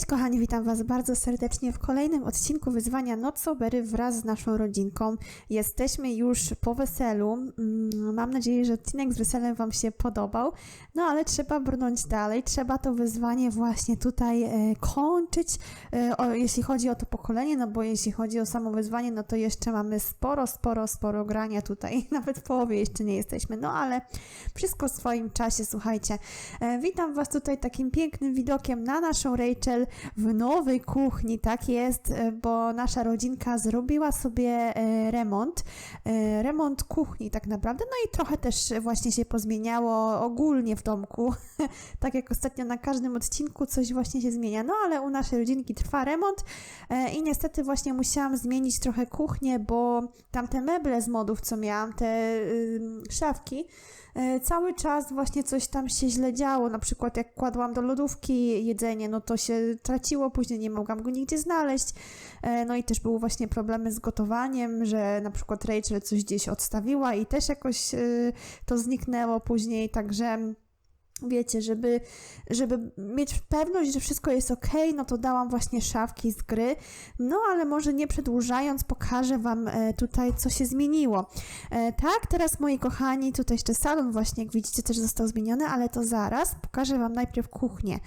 Cześć kochani, witam Was bardzo serdecznie w kolejnym odcinku wyzwania Nocobery wraz z naszą rodzinką. Jesteśmy już po weselu. Mm, Mam nadzieję, że odcinek z weselem Wam się podobał. No ale trzeba brnąć dalej, trzeba to wyzwanie właśnie tutaj e, kończyć, e, o, jeśli chodzi o to pokolenie, no bo jeśli chodzi o samo wyzwanie, no to jeszcze mamy sporo, sporo, sporo grania tutaj. Nawet w połowie jeszcze nie jesteśmy, no ale wszystko w swoim czasie, słuchajcie. E, Witam Was tutaj takim pięknym widokiem na naszą Rachel w nowej kuchni, tak jest, e, bo nasza rodzinka zrobiła sobie e, remont, e, remont kuchni tak naprawdę, no i trochę też właśnie się pozmieniało ogólnie w domku, tak jak ostatnio na każdym odcinku coś właśnie się zmienia, no ale u naszej rodzinki trwa remont i niestety właśnie musiałam zmienić trochę kuchnię, bo tamte meble z modów, co miałam, te szafki, cały czas właśnie coś tam się źle działo. Na przykład jak kładłam do lodówki jedzenie, no to się traciło, później nie mogłam go nigdzie znaleźć. E, No i też były właśnie problemy z gotowaniem, że na przykład Rachel coś gdzieś odstawiła i też jakoś e, to zniknęło później, także wiecie, żeby, żeby mieć pewność, że wszystko jest ok, no to dałam właśnie szafki z gry. No ale może nie przedłużając, pokażę Wam e, tutaj, co się zmieniło. E, tak, teraz moi kochani, tutaj jeszcze salon właśnie, jak widzicie, też został zmieniony, ale to zaraz. Pokażę Wam najpierw kuchnię.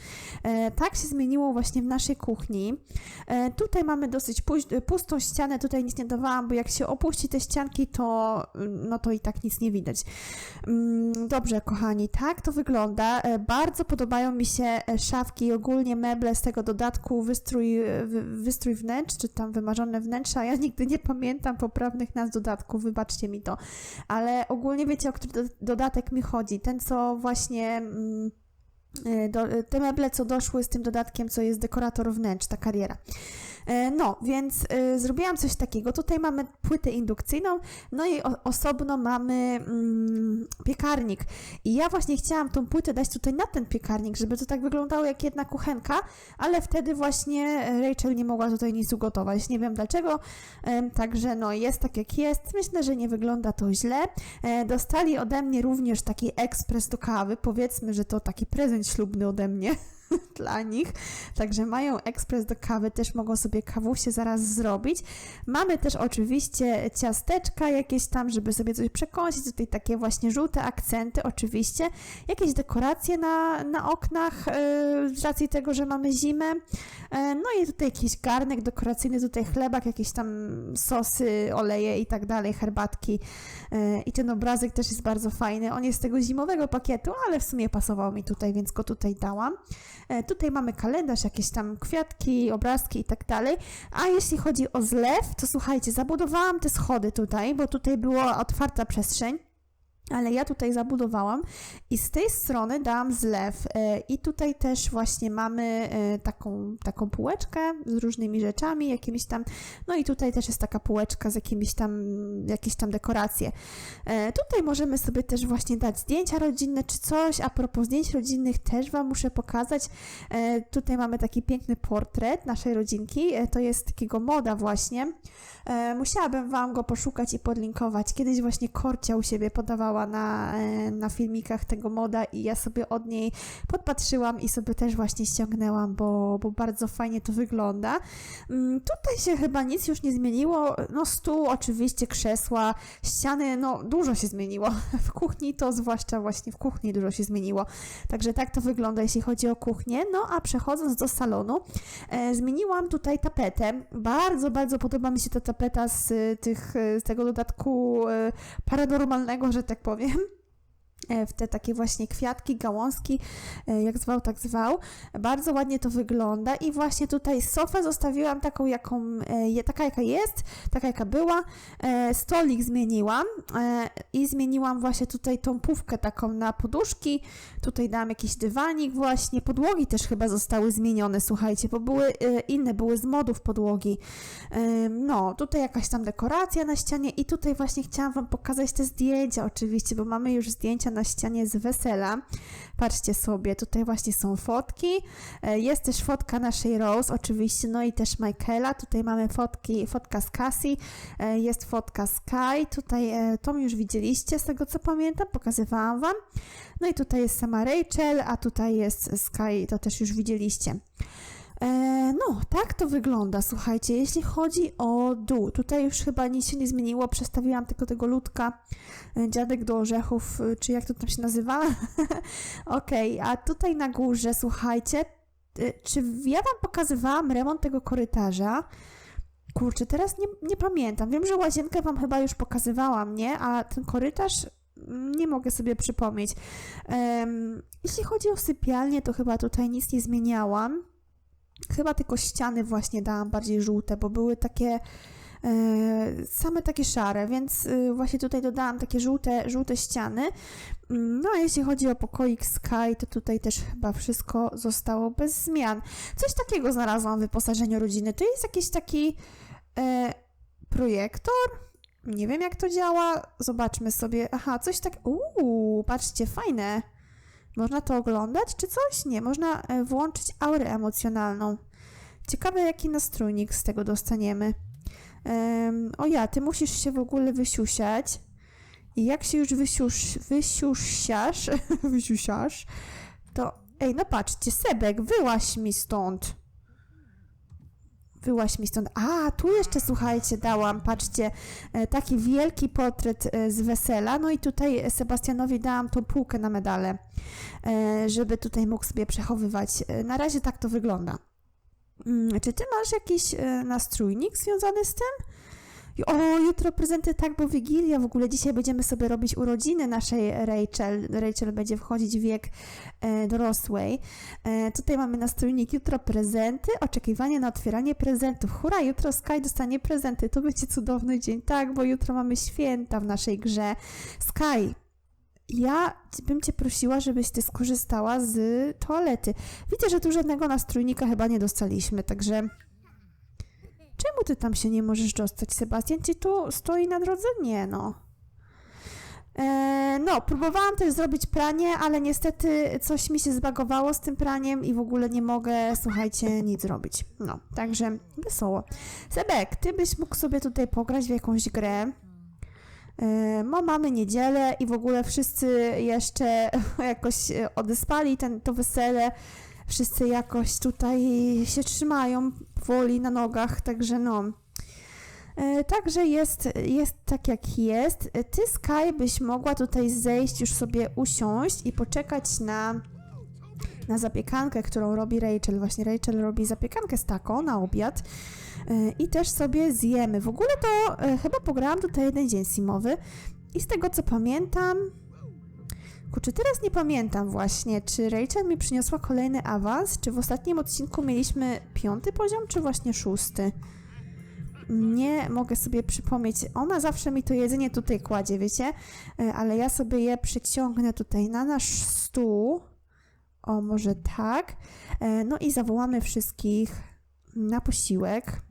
E, tak się zmieniło właśnie w naszej kuchni. Tutaj mamy dosyć pustą ścianę, tutaj nic nie dawałam, bo jak się opuści te ścianki, to no to i tak nic nie widać. Mm, Dobrze, kochani, tak to wygląda. E, Bardzo podobają mi się e, szafki i ogólnie meble z tego dodatku wystrój, e, wy- wystrój wnętrz, czy tam wymarzone wnętrza. Ja nigdy nie pamiętam poprawnych nazw dodatków, wybaczcie mi to. Ale ogólnie wiecie, o który do- dodatek mi chodzi. Ten, co właśnie. Mm, do, te meble, co doszły z tym dodatkiem, co jest dekorator wnętrz, ta kariera. E, No, więc zrobiłam coś takiego. Tutaj mamy płytę indukcyjną, no i osobno mamy mm, piekarnik. I ja właśnie chciałam tą płytę dać tutaj na ten piekarnik, żeby to tak wyglądało jak jedna kuchenka, ale wtedy właśnie e, Rachel nie mogła tutaj nic ugotować. Nie wiem dlaczego, także no jest tak jak jest. Myślę, że nie wygląda to źle. E, Dostali ode mnie również taki ekspres do kawy. Powiedzmy, że to taki prezent ślubny ode mnie dla nich. Także mają ekspres do kawy, też mogą sobie kawusie zaraz zrobić. Mamy też oczywiście ciasteczka jakieś tam, żeby sobie coś przekąsić. Tutaj takie właśnie żółte akcenty oczywiście. Jakieś dekoracje na, na oknach yy, z racji tego, że mamy zimę. E, No i tutaj jakiś garnek dekoracyjny, tutaj chlebak, jakieś tam sosy, oleje i tak dalej, herbatki. E, I ten obrazek też jest bardzo fajny. On jest z tego zimowego pakietu, ale w sumie pasował mi tutaj, więc go tutaj dałam. E, Tutaj mamy kalendarz, jakieś tam kwiatki, obrazki i tak dalej. A jeśli chodzi o zlew, to słuchajcie, zabudowałam te schody tutaj, bo tutaj była otwarta przestrzeń. Ale ja tutaj zabudowałam i z tej strony dałam zlew. E, I tutaj też właśnie mamy e, taką, taką półeczkę z różnymi rzeczami, jakimiś tam. No i tutaj też jest taka półeczka z jakimiś tam, jakieś tam dekoracje. E, Tutaj możemy sobie też właśnie dać zdjęcia rodzinne czy coś. A propos zdjęć rodzinnych też Wam muszę pokazać. Tutaj mamy taki piękny portret naszej rodzinki. To jest takiego moda właśnie. Musiałabym Wam go poszukać i podlinkować. Kiedyś właśnie Korcia u siebie podawała na, e, na filmikach tego moda i ja sobie od niej podpatrzyłam i sobie też właśnie ściągnęłam, bo, bo bardzo fajnie to wygląda. Mm, Tutaj się chyba nic już nie zmieniło. No stół oczywiście, krzesła, ściany, no dużo się zmieniło. W kuchni to zwłaszcza właśnie w kuchni dużo się zmieniło. Także tak to wygląda, jeśli chodzi o kuchnię. No a przechodząc do salonu, e, zmieniłam tutaj tapetę. Bardzo, bardzo podoba mi się ta tapeta z, tych, z tego dodatku y, paranormalnego, że tak powiem. E, W te takie właśnie kwiatki, gałązki, e, jak zwał, tak zwał. Bardzo ładnie to wygląda i właśnie tutaj sofę zostawiłam taką, jaką, e, taka jaka jest, taka jaka była. Stolik zmieniłam i zmieniłam właśnie tutaj tą pówkę taką na poduszki. Tutaj dałam jakiś dywanik właśnie. Podłogi też chyba zostały zmienione, słuchajcie, bo były inne, były z modów podłogi. No, tutaj jakaś tam dekoracja na ścianie i tutaj właśnie chciałam Wam pokazać te zdjęcia oczywiście, bo mamy już zdjęcia na ścianie z wesela. Patrzcie sobie, tutaj właśnie są fotki. E, Jest też fotka naszej Rose oczywiście, no i też Michaela. Tutaj mamy fotki, fotka z Cassie, e, jest fotka Sky. Tutaj e, tą już widzieliście z tego co pamiętam, pokazywałam Wam. No i tutaj jest sama Rachel, a tutaj jest Sky, to też już widzieliście. E, no, tak to wygląda, słuchajcie, jeśli chodzi o dół. Tutaj już chyba nic się nie zmieniło, przestawiłam tylko tego ludka, e, dziadek do orzechów, e, czy jak to tam się nazywa. Okej, a tutaj na górze, słuchajcie, czy ja wam pokazywałam remont tego korytarza? Kurczę, teraz nie, nie pamiętam. Wiem, że łazienkę wam chyba już pokazywałam, nie? A ten korytarz mm, nie mogę sobie przypomnieć. Em, jeśli chodzi o sypialnię, to chyba tutaj nic nie zmieniałam. Chyba tylko ściany właśnie dałam bardziej żółte, bo były takie e, same takie szare, więc e, właśnie tutaj dodałam takie żółte, żółte ściany. Mm, No a jeśli chodzi o pokoik Sky, to tutaj też chyba wszystko zostało bez zmian. Coś takiego znalazłam w wyposażeniu rodziny. To jest jakiś taki e, projektor? Nie wiem jak to działa. Zobaczmy sobie. Aha, coś tak. Uuu, patrzcie, fajne. Można to oglądać, czy coś? Nie, można e, włączyć aurę emocjonalną. Ciekawe, jaki nastrójnik z tego dostaniemy. Em, o ja, ty musisz się w ogóle wysiusiać. I jak się już wysiusz, wysiusiasz, wysiusiasz, to... Ej, no patrzcie, Sebek, wyłaś mi stąd. Wyłaś mi stąd. A, tu jeszcze, słuchajcie, dałam, patrzcie, e, taki wielki portret e, z wesela. No i tutaj Sebastianowi dałam tą półkę na medale, e, żeby tutaj mógł sobie przechowywać. Na razie tak to wygląda. Mm, Czy ty masz jakiś nastrójnik związany z tym? O, jutro prezenty, tak, bo Wigilia, w ogóle dzisiaj będziemy sobie robić urodziny naszej Rachel. Rachel będzie wchodzić w wiek e, dorosłej. E, tutaj mamy nastrójnik, jutro prezenty, oczekiwanie na otwieranie prezentów. Hurra, jutro Sky dostanie prezenty, to będzie cudowny dzień, tak, bo jutro mamy święta w naszej grze. Sky, ja bym Cię prosiła, żebyś Ty skorzystała z toalety. Widzę, że tu żadnego nastrójnika chyba nie dostaliśmy, także... Czemu Ty tam się nie możesz dostać, Sebastian? Ci tu stoi na drodze? Nie, no. E, no, próbowałam też zrobić pranie, ale niestety coś mi się zbagowało z tym praniem i w ogóle nie mogę, słuchajcie, nic zrobić. No, także wesoło. Sebek, Ty byś mógł sobie tutaj pograć w jakąś grę. No, mamy niedzielę i w ogóle wszyscy jeszcze jakoś odespali ten, to wesele. Wszyscy jakoś tutaj się trzymają powoli na nogach, także no. E, Także jest, jest tak jak jest. Ty, Sky, byś mogła tutaj zejść, już sobie usiąść i poczekać na, na zapiekankę, którą robi Rachel. Właśnie Rachel robi zapiekankę z taką na obiad. E, I też sobie zjemy. W ogóle to e, chyba pograłam tutaj jeden dzień simowy i z tego co pamiętam, kurczę, teraz nie pamiętam właśnie, czy Rachel mi przyniosła kolejny awans, czy w ostatnim odcinku mieliśmy piąty poziom, czy właśnie szósty. Nie mogę sobie przypomnieć. Ona zawsze mi to jedzenie tutaj kładzie, wiecie? E, Ale ja sobie je przyciągnę tutaj na nasz stół. O, może tak. E, No i zawołamy wszystkich na posiłek.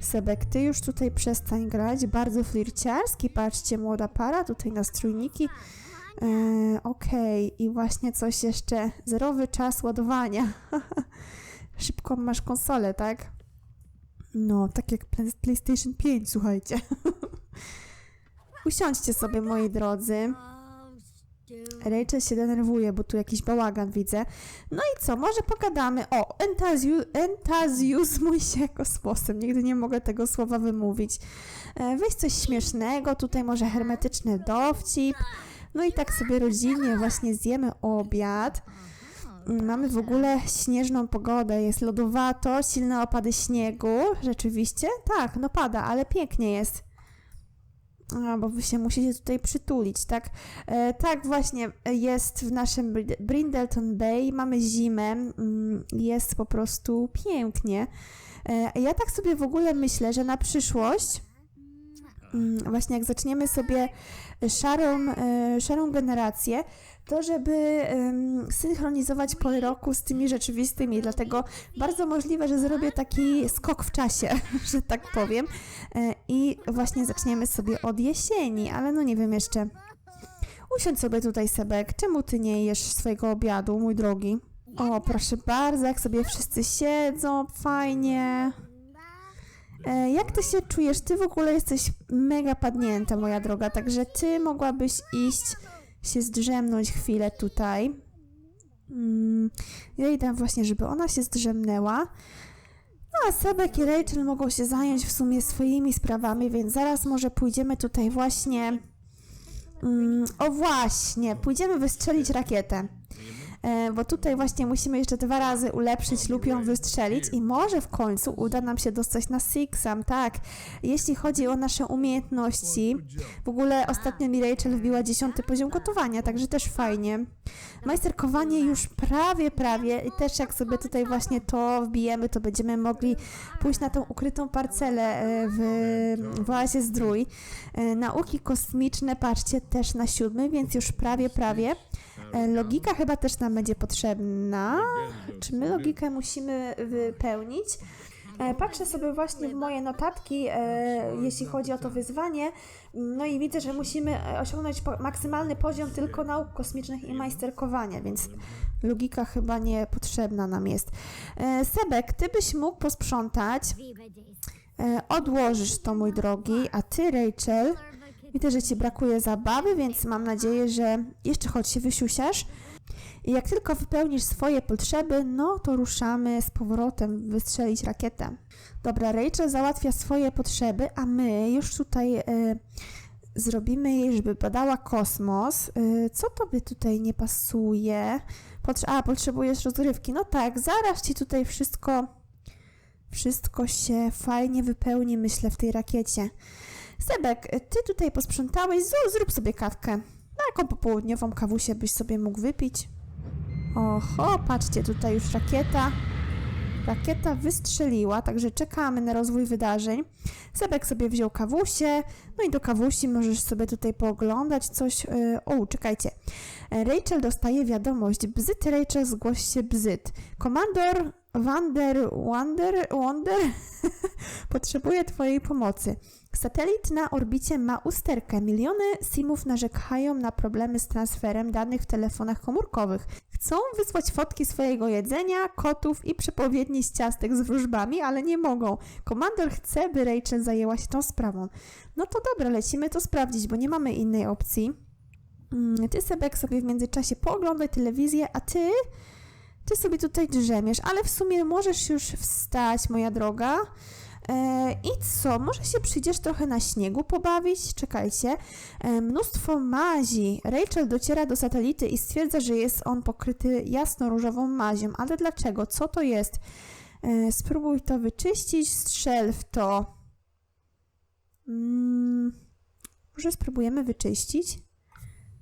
Sebek, ty już tutaj przestań grać. Bardzo flirciarski. Patrzcie, młoda para, tutaj nastrójniki. E, Okej, i właśnie coś jeszcze. Zerowy czas ładowania. Szybko masz konsolę, tak? No, tak jak Play- PlayStation 5, słuchajcie. Usiądźcie sobie, moi drodzy. Rachel się denerwuje, bo tu jakiś bałagan widzę. No i co, może pogadamy. O, entaziu, entazjuzmuj się kosmosem. Nigdy nie mogę tego słowa wymówić. E, weź coś śmiesznego, tutaj może hermetyczny dowcip. No i tak sobie rodzinnie właśnie zjemy obiad. Mm, Mamy w ogóle śnieżną pogodę, jest lodowato, silne opady śniegu. Rzeczywiście? Tak, no pada, ale pięknie jest. A, bo wy się musicie tutaj przytulić, tak? E, tak właśnie jest w naszym Bri- Brindleton Bay. Mamy zimę, mm, jest po prostu pięknie. E, ja tak sobie w ogóle myślę, że na przyszłość, właśnie jak zaczniemy sobie szarą, e, szarą generację, to żeby synchronizować pory roku z tymi rzeczywistymi. Dlatego bardzo możliwe, że zrobię taki skok w czasie, że tak powiem. E, I właśnie zaczniemy sobie od jesieni, ale no nie wiem jeszcze. Usiądź sobie tutaj, Sebek. Czemu ty nie jesz swojego obiadu, mój drogi? O, proszę bardzo, jak sobie wszyscy siedzą, fajnie. E, jak ty się czujesz? Ty w ogóle jesteś mega padnięta, moja droga, także ty mogłabyś iść się zdrzemnąć chwilę tutaj. Mm, ja idę właśnie, żeby ona się zdrzemnęła. No a Sebek i Rachel mogą się zająć w sumie swoimi sprawami, więc zaraz może pójdziemy tutaj właśnie. Mm, o właśnie, pójdziemy wystrzelić rakietę. E, bo tutaj właśnie musimy jeszcze dwa razy ulepszyć lub ją wystrzelić i może w końcu uda nam się dostać na Sixam, tak. Jeśli chodzi o nasze umiejętności, w ogóle ostatnio mi Rachel wbiła dziesiąty poziom gotowania, także też fajnie. Majsterkowanie już prawie, prawie i też jak sobie tutaj właśnie to wbijemy, to będziemy mogli pójść na tą ukrytą parcelę e, w, w Oazie Zdrój. E, Nauki kosmiczne, patrzcie, też na siódmy, więc już prawie, prawie. Logika chyba też nam będzie potrzebna. Czy my logikę musimy wypełnić? E, Patrzę sobie właśnie w moje notatki, e, jeśli chodzi o to wyzwanie, no i widzę, że musimy e, osiągnąć maksymalny poziom tylko nauk kosmicznych i majsterkowania, więc logika chyba nie potrzebna nam jest. Sebek, ty byś mógł posprzątać, odłożysz to mój drogi, a ty Rachel, widzę, że ci brakuje zabawy, więc mam nadzieję, że jeszcze choć się wysiusiasz. I jak tylko wypełnisz swoje potrzeby, no to ruszamy z powrotem wystrzelić rakietę. Dobra, Rachel załatwia swoje potrzeby, a my już tutaj e, zrobimy jej, żeby badała kosmos. E, co tobie tutaj nie pasuje? Potrze- a, potrzebujesz rozrywki. No tak, zaraz ci tutaj wszystko, wszystko się fajnie wypełni, myślę, w tej rakiecie. Sebek, ty tutaj posprzątałeś, zrób sobie kawkę. Taką popołudniową kawusię byś sobie mógł wypić. Oho, patrzcie, tutaj już rakieta. Rakieta wystrzeliła, także czekamy na rozwój wydarzeń. Sebek sobie wziął kawusię, no i do kawusi możesz sobie tutaj pooglądać coś. Yy, O, czekajcie. Rachel dostaje wiadomość. Bzyt Rachel, zgłoś się bzyt. Komandor Wander, Wander, Wonder potrzebuje twojej pomocy. Satelit na orbicie ma usterkę. Miliony simów narzekają na problemy z transferem danych w telefonach komórkowych. Chcą wysłać fotki swojego jedzenia, kotów i przepowiedni z ciastek z wróżbami, ale nie mogą. Komandor chce, by Rachel zajęła się tą sprawą. No to dobra, lecimy to sprawdzić, bo nie mamy innej opcji. Mm, Ty, Sebek, sobie w międzyczasie pooglądaj telewizję, a ty... Ty sobie tutaj drzemiesz, ale w sumie możesz już wstać, moja droga. E, I co? Może się przyjdziesz trochę na śniegu pobawić? Czekajcie. E, mnóstwo mazi. Rachel dociera do satelity i stwierdza, że jest on pokryty jasno-różową mazią. Ale dlaczego? Co to jest? E, spróbuj to wyczyścić, strzel w to. Mm, może spróbujemy wyczyścić?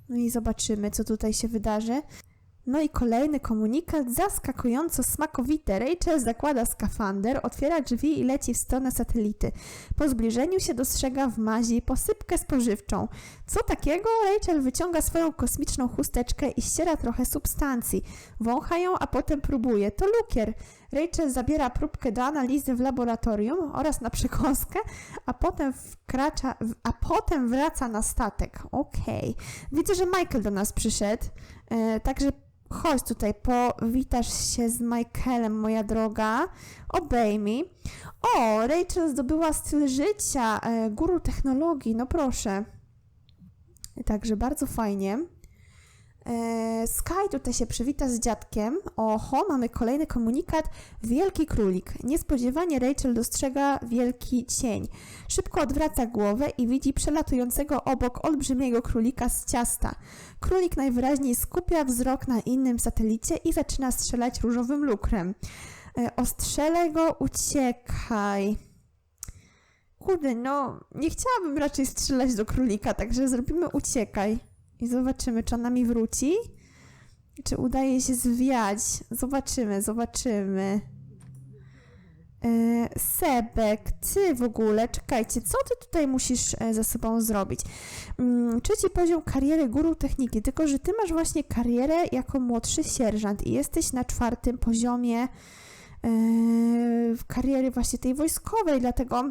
No i zobaczymy, co tutaj się wydarzy. No i kolejny komunikat, zaskakująco smakowite. Rachel zakłada skafander, otwiera drzwi i leci w stronę satelity. Po zbliżeniu się dostrzega w mazi posypkę spożywczą. Co takiego? Rachel wyciąga swoją kosmiczną chusteczkę i ściera trochę substancji. Wącha ją, a potem próbuje. To lukier. Rachel zabiera próbkę do analizy w laboratorium oraz na przekąskę, a potem wkracza, a potem wraca na statek. Okej. Widzę, że Michael do nas przyszedł, e, także chodź tutaj, powitasz się z Michaelem, moja droga. Obejmij. O, Rachel zdobyła styl życia, e, guru technologii, no proszę. Także bardzo fajnie. E, Sky tutaj się przywita z dziadkiem. Oho, mamy kolejny komunikat. Wielki królik. Niespodziewanie Rachel dostrzega wielki cień. Szybko odwraca głowę i widzi przelatującego obok olbrzymiego królika z ciasta. Królik najwyraźniej skupia wzrok na innym satelicie i zaczyna strzelać różowym lukrem. E, Ostrzelę go, uciekaj. Kurde, no, nie chciałabym raczej strzelać do królika, także zrobimy uciekaj. I zobaczymy, czy ona mi wróci. Czy udaje się zwiać. Zobaczymy, zobaczymy. E, Sebek, ty w ogóle, czekajcie, co ty tutaj musisz e, ze sobą zrobić? Mm, trzeci poziom kariery guru techniki, tylko że ty masz właśnie karierę jako młodszy sierżant i jesteś na czwartym poziomie e, w kariery właśnie tej wojskowej, dlatego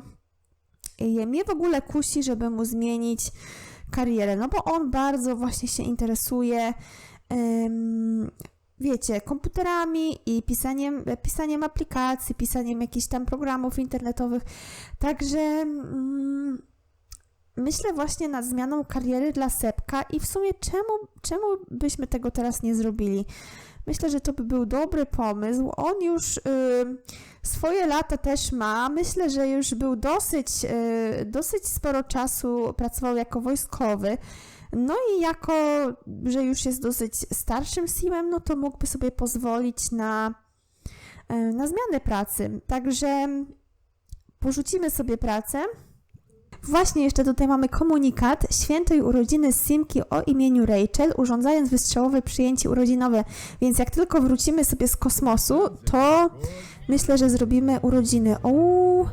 mnie w ogóle kusi, żeby mu zmienić karierę, no bo on bardzo właśnie się interesuje em, wiecie, komputerami i pisaniem, pisaniem aplikacji, pisaniem jakichś tam programów internetowych. Także mm, myślę właśnie nad zmianą kariery dla Sepka i w sumie czemu, czemu byśmy tego teraz nie zrobili? Myślę, że to by był dobry pomysł. On już y, swoje lata też ma. Myślę, że już był dosyć, y, dosyć sporo czasu pracował jako wojskowy. No i jako, że już jest dosyć starszym simem, no to mógłby sobie pozwolić na, y, na zmianę pracy. Także porzucimy sobie pracę. Właśnie jeszcze tutaj mamy komunikat świętej urodziny Simki o imieniu Rachel, urządzając wystrzałowe przyjęcie urodzinowe. Więc jak tylko wrócimy sobie z kosmosu, to myślę, że zrobimy urodziny. Uuu,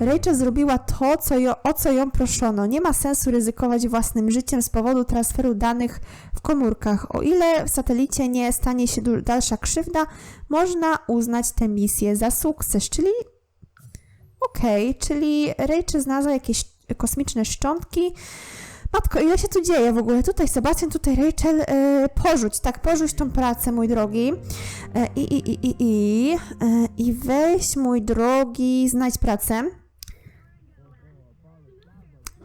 Rachel zrobiła to, co ją, o co ją proszono. Nie ma sensu ryzykować własnym życiem z powodu transferu danych w komórkach. O ile w satelicie nie stanie się dalsza krzywda, można uznać tę misję za sukces, czyli Okej, czyli Rachel znalazła jakieś kosmiczne szczątki. Matko, ile się tu dzieje w ogóle? Tutaj Sebastian, tutaj Rachel. E, porzuć, tak, porzuć tą pracę, mój drogi. E, I, i, i, i, i, e, I weź, mój drogi, znajdź pracę.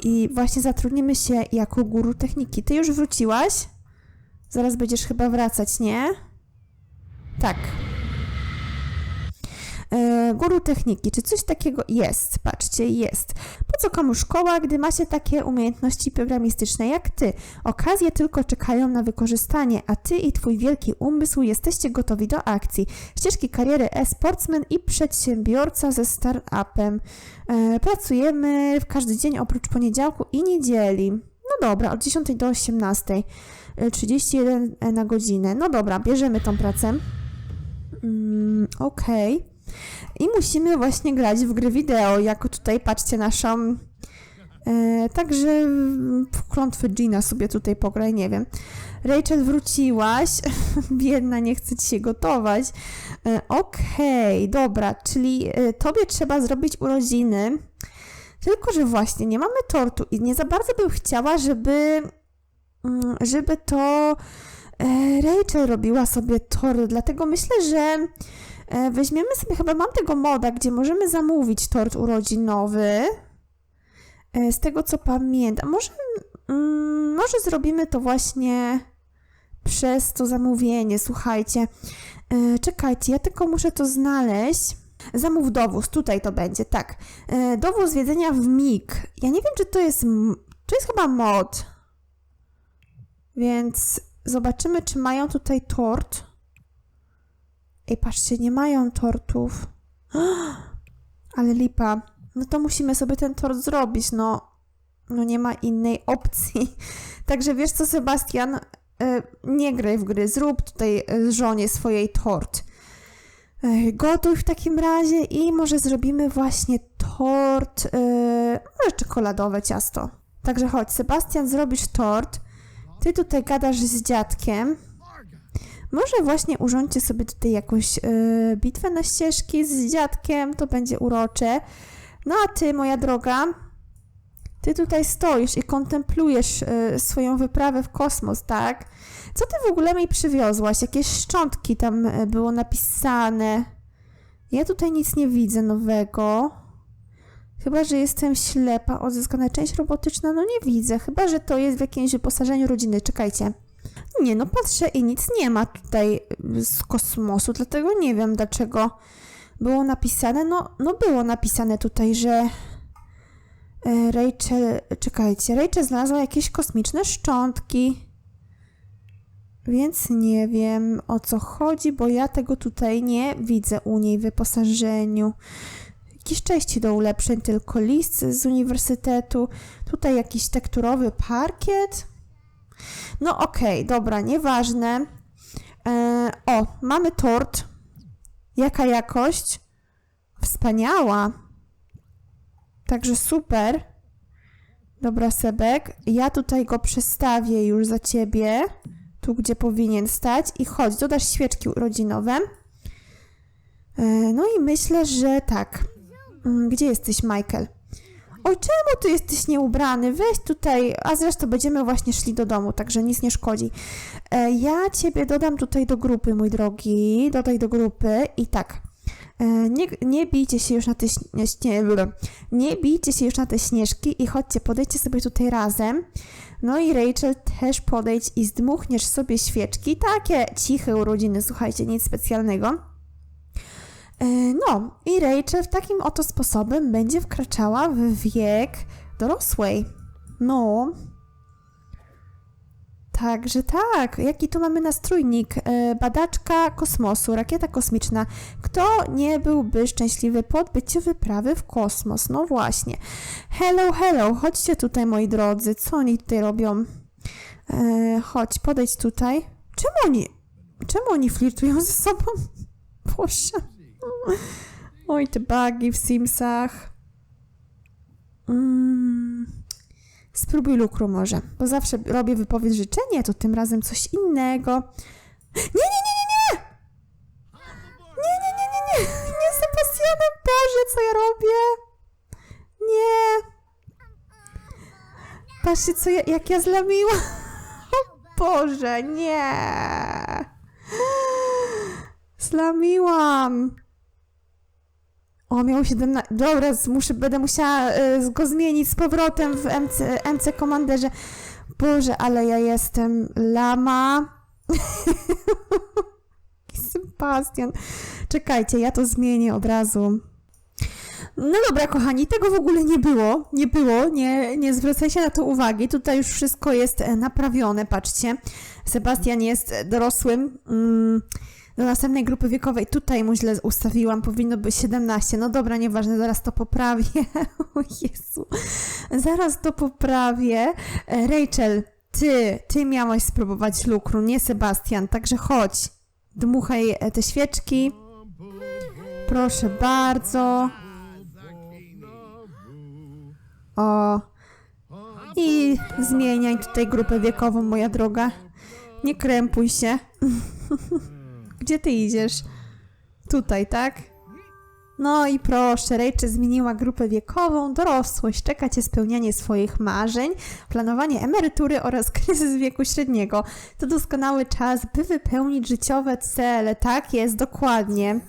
I właśnie zatrudnimy się jako guru techniki. Ty już wróciłaś? Zaraz będziesz chyba wracać, nie? Tak. E, guru techniki, czy coś takiego jest? Patrzcie, jest. Po co komu szkoła, gdy macie takie umiejętności programistyczne jak ty? Okazje tylko czekają na wykorzystanie, a ty i twój wielki umysł jesteście gotowi do akcji. Ścieżki kariery e-sportsman i przedsiębiorca ze startupem. E, pracujemy w każdy dzień oprócz poniedziałku i niedzieli. No dobra, od 10 do 18. E, 31 na godzinę. No dobra, bierzemy tą pracę. Mm, Okej. I musimy właśnie grać w gry wideo, jako tutaj patrzcie naszą. E, także w klątwę Gina sobie tutaj pograj, nie wiem. Rachel, wróciłaś. Biedna, nie chce ci się gotować. E, Okej, dobra, czyli e, tobie trzeba zrobić urodziny. Tylko, że właśnie nie mamy tortu i nie za bardzo bym chciała, żeby, mm, żeby to e, Rachel robiła sobie tort. Dlatego myślę, że Weźmiemy sobie, chyba mam tego moda, gdzie możemy zamówić tort urodzinowy. E, Z tego co pamiętam. Może, mm, może zrobimy to właśnie przez to zamówienie. Słuchajcie, e, czekajcie, ja tylko muszę to znaleźć. Zamów dowóz, tutaj to będzie, tak. E, Dowóz jedzenia w MIG. Ja nie wiem, czy to jest. To jest chyba mod. Więc zobaczymy, czy mają tutaj tort. Ej, patrzcie, nie mają tortów. Ale lipa. No to musimy sobie ten tort zrobić, no. No nie ma innej opcji. Także wiesz co, Sebastian, e, nie graj w gry, zrób tutaj e, żonie swojej tort. Gotuj w takim razie i może zrobimy właśnie tort, e, może czekoladowe ciasto. Także chodź, Sebastian, zrobisz tort. Ty tutaj gadasz z dziadkiem. Może właśnie urządźcie sobie tutaj jakąś e, bitwę na ścieżki z dziadkiem, to będzie urocze. No a ty, moja droga, ty tutaj stoisz i kontemplujesz e, swoją wyprawę w kosmos, tak? Co ty w ogóle mi przywiozłaś? Jakieś szczątki tam e, było napisane. Ja tutaj nic nie widzę nowego. Chyba, że jestem ślepa. Odzyskana część robotyczna? No nie widzę. Chyba, że to jest w jakimś wyposażeniu rodziny. Czekajcie. Nie, no patrzę i nic nie ma tutaj y, z kosmosu, dlatego nie wiem dlaczego było napisane. No, no było napisane tutaj, że e, Rachel, czekajcie, Rachel znalazła jakieś kosmiczne szczątki. Więc nie wiem o co chodzi, bo ja tego tutaj nie widzę u niej w wyposażeniu. Jakieś części do ulepszeń, tylko list z uniwersytetu. Tutaj jakiś tekturowy parkiet. No okej, dobra, nieważne. E, o, mamy tort. Jaka jakość? Wspaniała. Także super. Dobra, Sebek. Ja tutaj go przestawię już za ciebie. Tu, gdzie powinien stać. I chodź, dodasz świeczki urodzinowe. E, no i myślę, że tak. Mm, Gdzie jesteś, Michael? Oj, czemu ty jesteś nieubrany? Weź tutaj, a zresztą będziemy właśnie szli do domu, także nic nie szkodzi. E, ja ciebie dodam tutaj do grupy, mój drogi. Dodaj do grupy i tak. E, Nie, nie bijcie się już na te śnie, nie bijcie się już na te śnieżki i chodźcie, podejdźcie sobie tutaj razem. No i Rachel też podejdź i zdmuchniesz sobie świeczki. Takie ciche urodziny, słuchajcie, nic specjalnego. E, No i Rachel takim oto sposobem będzie wkraczała w wiek dorosłej. No. Także tak, jaki tu mamy nastrójnik? E, Badaczka kosmosu, rakieta kosmiczna. Kto nie byłby szczęśliwy po odbyciu wyprawy w kosmos? No właśnie. Hello, hello, chodźcie tutaj, moi drodzy. Co oni tutaj robią? E, chodź, podejdź tutaj. Czemu oni, czemu oni flirtują ze sobą? Boże. Oj, te bugi w Simsach. Mm. Spróbuj lukru może, bo zawsze robię wypowiedź życzenia, to tym razem coś innego. Nie, nie, nie, nie, nie! Nie, nie, nie, nie, nie! Nie, Sebastianem, Boże, co ja robię? Nie! Patrzcie, co ja, jak ja zlamiłam. O Boże, nie! Zlamiłam! O, miał 17. Dobra, muszę, będę musiała y, go zmienić z powrotem w MC, MC. Boże, ale ja jestem lama. Sebastian. Czekajcie, ja to zmienię od razu. No dobra, kochani, tego w ogóle nie było. Nie było, nie, nie zwracajcie na to uwagi. Tutaj już wszystko jest e, naprawione, patrzcie. Sebastian jest dorosłym. Mm, do następnej grupy wiekowej. Tutaj mu źle ustawiłam, powinno być 17. No dobra, nieważne, zaraz to poprawię. O Jezu. Zaraz to poprawię. E, Rachel, ty, ty miałaś spróbować lukru, nie Sebastian, także chodź. Dmuchaj e, te świeczki. Proszę bardzo. O. I zmieniaj tutaj grupę wiekową, moja droga. Nie krępuj się. Gdzie ty idziesz? Tutaj, tak? No i proszę, Rachel zmieniła grupę wiekową, dorosłość, czeka cię spełnianie swoich marzeń, planowanie emerytury oraz kryzys wieku średniego. To doskonały czas, by wypełnić życiowe cele. Tak jest, dokładnie.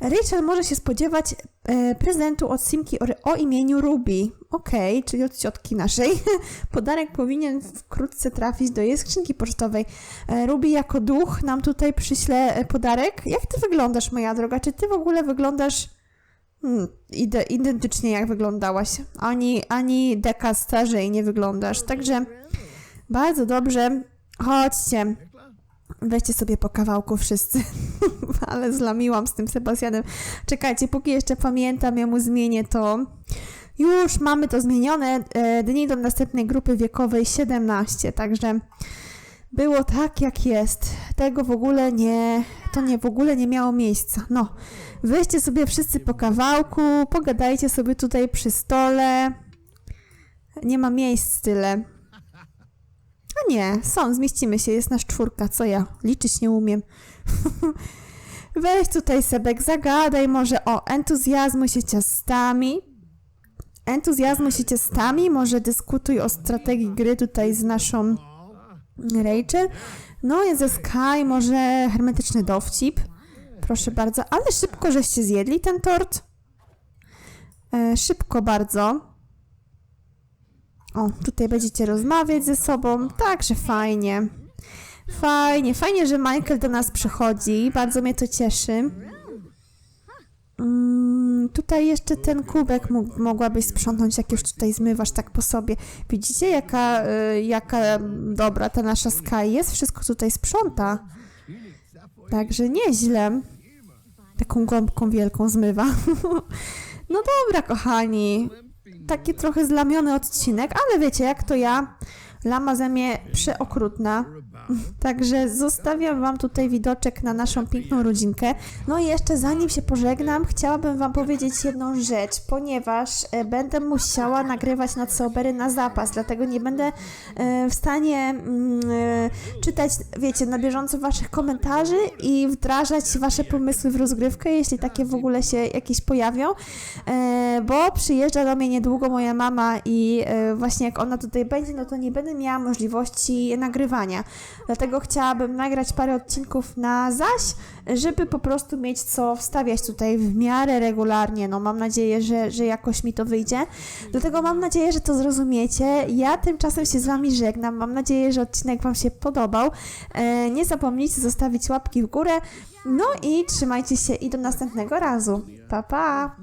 Rachel może się spodziewać e, prezentu od Simki o, imieniu Ruby. Okej, czyli od ciotki naszej. Podarek powinien wkrótce trafić do jej skrzynki pocztowej. E, Ruby jako duch nam tutaj przyśle e, podarek. Jak ty wyglądasz, moja droga? Czy ty w ogóle wyglądasz hmm, ide, identycznie jak wyglądałaś? Ani, ani deka starzej nie wyglądasz. Także bardzo dobrze. Chodźcie. Weźcie sobie po kawałku wszyscy. Ale zlamiłam z tym Sebastianem. Czekajcie, póki jeszcze pamiętam, ja mu zmienię to. Już mamy to zmienione. E, Dni do następnej grupy wiekowej 17, także było tak jak jest. Tego w ogóle nie, to nie w ogóle nie miało miejsca. No, weźcie sobie wszyscy po kawałku, pogadajcie sobie tutaj przy stole. Nie ma miejsc tyle. Nie, są, zmieścimy się, jest nasz czwórka, co ja? Liczyć nie umiem. Weź tutaj Sebek, zagadaj może o entuzjazmu się ciastami. Entuzjazmu się ciastami, może dyskutuj o strategii gry tutaj z naszą Rachel. No jest ze Sky, może hermetyczny dowcip. Proszę bardzo, ale szybko żeście zjedli ten tort. E, szybko bardzo. O, tutaj będziecie rozmawiać ze sobą, także fajnie. Fajnie, fajnie, że Michael do nas przychodzi, bardzo mnie to cieszy. Mm, tutaj jeszcze ten kubek mógł, mogłabyś sprzątnąć, jak już tutaj zmywasz tak po sobie. Widzicie, jaka, y, jaka dobra ta nasza Sky jest? Wszystko tutaj sprząta. Także nieźle. Taką gąbką wielką zmywa. no dobra, kochani taki trochę zlamiony odcinek, ale wiecie, jak to ja, lama ze mnie przeokrutna. Także zostawiam Wam tutaj widoczek na naszą piękną rodzinkę. No i jeszcze zanim się pożegnam, chciałabym Wam powiedzieć jedną rzecz, ponieważ e, będę musiała nagrywać na Sobery na zapas, dlatego nie będę e, w stanie mm, e, czytać, wiecie, na bieżąco Waszych komentarzy i wdrażać Wasze pomysły w rozgrywkę, jeśli takie w ogóle się jakieś pojawią, bo przyjeżdża do mnie niedługo moja mama i właśnie jak ona tutaj będzie, no to nie będę miała możliwości nagrywania. Dlatego chciałabym nagrać parę odcinków na zaś, żeby po prostu mieć co wstawiać tutaj w miarę regularnie. No mam nadzieję, że, że jakoś mi to wyjdzie. Dlatego mam nadzieję, że to zrozumiecie. Ja tymczasem się z Wami żegnam. Mam nadzieję, że odcinek Wam się podobał. E, nie zapomnijcie zostawić łapki w górę. No i trzymajcie się i do następnego razu. Pa, pa!